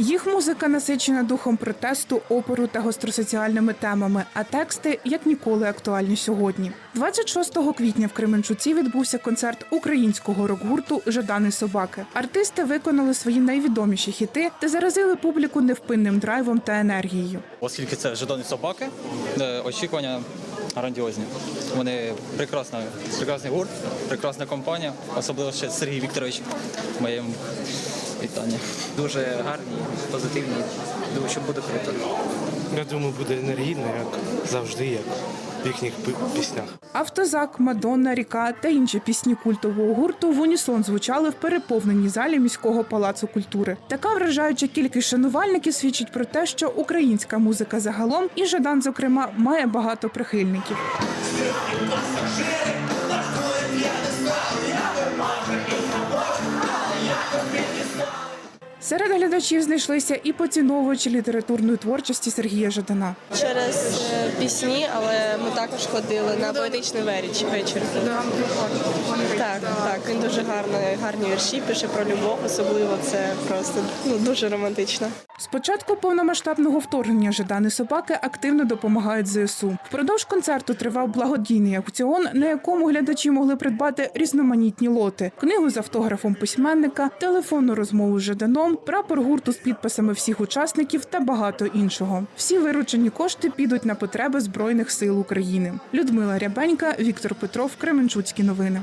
Їх музика насичена духом протесту, опору та гостросоціальними темами, а тексти як ніколи актуальні сьогодні. 26 квітня в Кременчуці відбувся концерт українського рок-гурту Жадани собаки. Артисти виконали свої найвідоміші хіти та заразили публіку невпинним драйвом та енергією. Оскільки це жадоні собаки, е, очікування грандіозні. Вони прекрасна, прекрасний гурт, прекрасна компанія, особливо ще Сергій Вікторович в вітанні. дуже гарні, позитивні. Думаю, що буде круто. Я думаю, буде енергійно, як завжди, як в їхніх піснях. Автозак, Мадонна, Ріка та інші пісні культового гурту в унісон звучали в переповненій залі міського палацу культури. Така вражаюча кількість шанувальників свідчить про те, що українська музика загалом і Жадан, зокрема, має багато прихильників. Серед глядачів знайшлися і поціновувачі літературної творчості Сергія Жадана. через е, пісні, але ми також ходили на поетичний веріч вечір. Так, так, він дуже гарний, гарні вірші пише про любов, особливо це просто ну, дуже романтично. З початку повномасштабного вторгнення Жадани собаки активно допомагають ЗСУ. Впродовж концерту тривав благодійний аукціон, на якому глядачі могли придбати різноманітні лоти: книгу з автографом письменника, телефонну розмову з Жаданом, прапор гурту з підписами всіх учасників та багато іншого. Всі виручені кошти підуть на потреби збройних сил України. Людмила Рябенька, Віктор Петров, Кременчуцькі новини.